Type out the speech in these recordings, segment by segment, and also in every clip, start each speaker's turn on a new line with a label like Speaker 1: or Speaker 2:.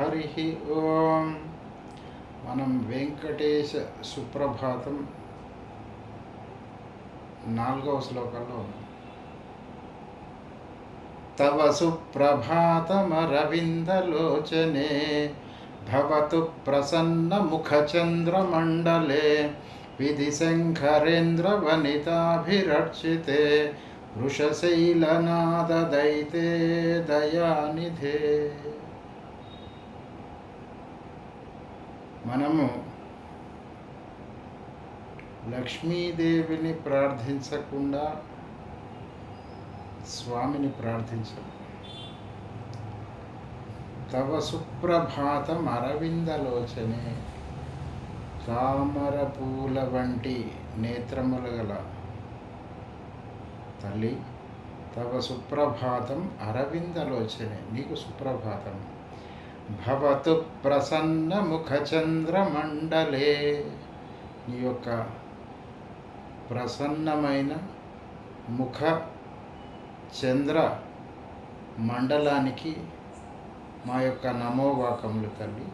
Speaker 1: హరి ఓం. మనం వెంకటేశ సుప్రభాతం నాలుగవ శ్లోకంలో తవ సుప్రభాతమరవిందలోచనే భవతు ప్రసన్న ముఖచంద్రమండలే విధిశంఖరేంద్రవనితాభిరక్షితే వృషశైలనాదదైతే దయానిధే. మనము లక్ష్మీదేవిని ప్రార్థించకుండా స్వామిని ప్రార్థించం. తవ సుప్రభాతం అరవిందలోచనే తామర పూల వంటి నేత్రములు గల తల్లి తవ సుప్రభాతం అరవిందలోచనే నీకు సుప్రభాతం భవతు ప్రసన్న ముఖచంద్రమండలే. నీ యొక్క ప్రసన్నమైన ముఖ చంద్ర మండలానికి మా యొక్క నమోవాకములు తల్లి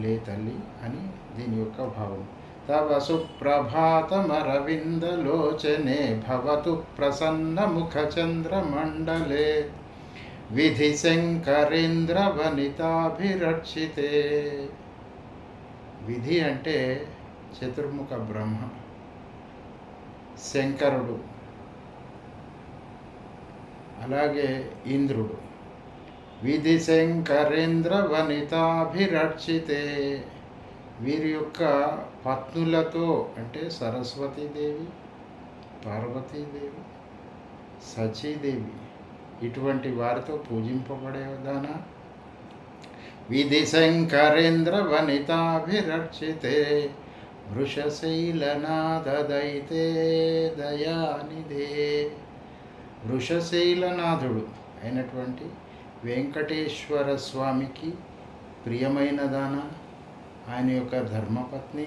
Speaker 1: లే తల్లి అని దీని యొక్క భావం. తవ సుప్రభాతమరవిందలోచనే భవతు ప్రసన్న ముఖచంద్రమండలే. విధి శంకరేంద్ర వనితాభిరక్షితే విధి అంటే చతుర్ముఖ బ్రహ్మ శంకరుడు అలాగే ఇంద్రుడు. విధి శంకరేంద్ర వనితాభిరక్షితే వీరి యొక్క పత్నులతో అంటే సరస్వతీదేవి పార్వతీదేవి సచీదేవి ఇటువంటి వారితో పూజింపబడేదానా విధి శంకరేంద్ర వనితాభిరక్షితే వృషశైలనాథదైతే దయానిధే. వృషశైలనాథుడు అయినటువంటి వెంకటేశ్వర స్వామికి ప్రియమైన దాన ఆయన యొక్క ధర్మపత్ని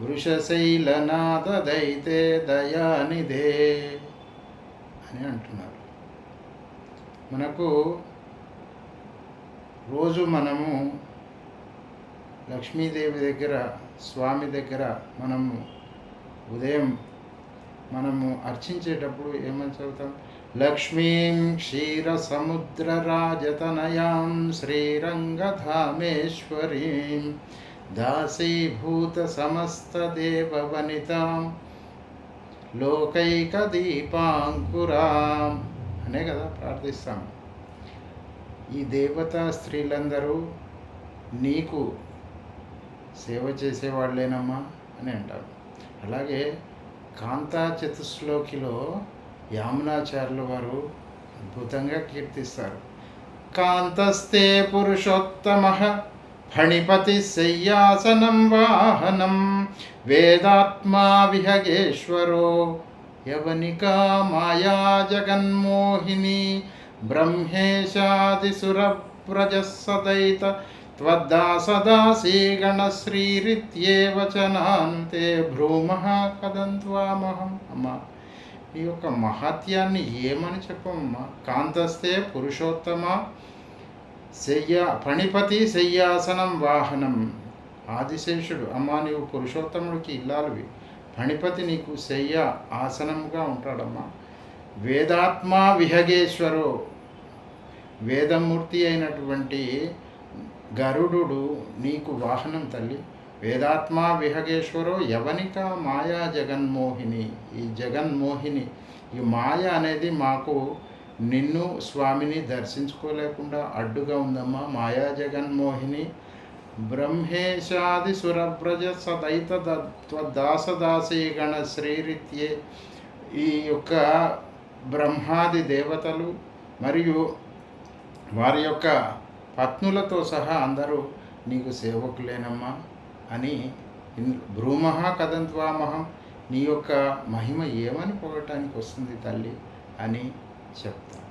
Speaker 1: వృషశైలనాథదైతే దయానిధే అని అంటున్నారు. మనకు రోజు మనము లక్ష్మీదేవి దగ్గర స్వామి దగ్గర మనము ఉదయం మనము అర్చించేటప్పుడు ఏమని చదువుతాం? లక్ష్మీం క్షీర సముద్ర రాజతనయాం శ్రీరంగధామేశ్వరీం దాసీభూత సమస్త దేవవనితాం లోకైక దీపాంకురాం అనే కదా ప్రార్థిస్తాం ఈ దేవతా స్త్రీలందరూ నీకు సేవ చేసేవాళ్ళేనమ్మా అని అంటారు. అలాగే కాంతా చతుశ్లోకిలో యామునాచార్యుల వారు అద్భుతంగా కీర్తిస్తారు. కాంతస్తే పురుషోత్తమ ఫణిపతి శయ్యాసనం వాహనం వేదాత్మా విహగేశ్వరో యవనికా మాయా జగన్మోహిని బ్రహ్మేశాదిసురవ్రజసదైత వచనాంతే భ్రూమః కదంత్వామహం అమ్మా ఈ యొక్క మహత్యాన్ని ఏమని చెప్పమ్మా కాంతస్తే పురుషోత్తమ శయ్య పణిపతి శయ్యాసనం వాహనం. ఆదిశేషుడు అమ్మా నీవు పురుషోత్తముడికి ఇల్లాలువి. పణిపతి నీకు శయ్య ఆసనంగా ఉంటాడమ్మా. వేదాత్మా విహగేశ్వరో. వేదమూర్తి అయినటువంటి గరుడు నీకు వాహనం తల్లి. వేదాత్మా విహగేశ్వరో యవనిక మాయా జగన్మోహిని. ఈ జగన్మోహిని ఈ మాయ అనేది మాకు నిన్ను స్వామిని దర్శించుకోలేకుండా అడ్డుగా ఉందమ్మా. మాయా జగన్మోహిని బ్రహ్మేశాదిసురవ్రజ సదైత దాసదాసీ గణ శ్రీరిత్యే ఈ యొక్క బ్రహ్మాది దేవతలు మరియు వారి యొక్క పత్నులతో సహా అందరూ నీకు సేవకులేనమ్మా అని భ్రూమహ కదంత్వామహం నీ యొక్క మహిమ ఏమని పొగటానికి వస్తుంది తల్లి అని చెప్తాను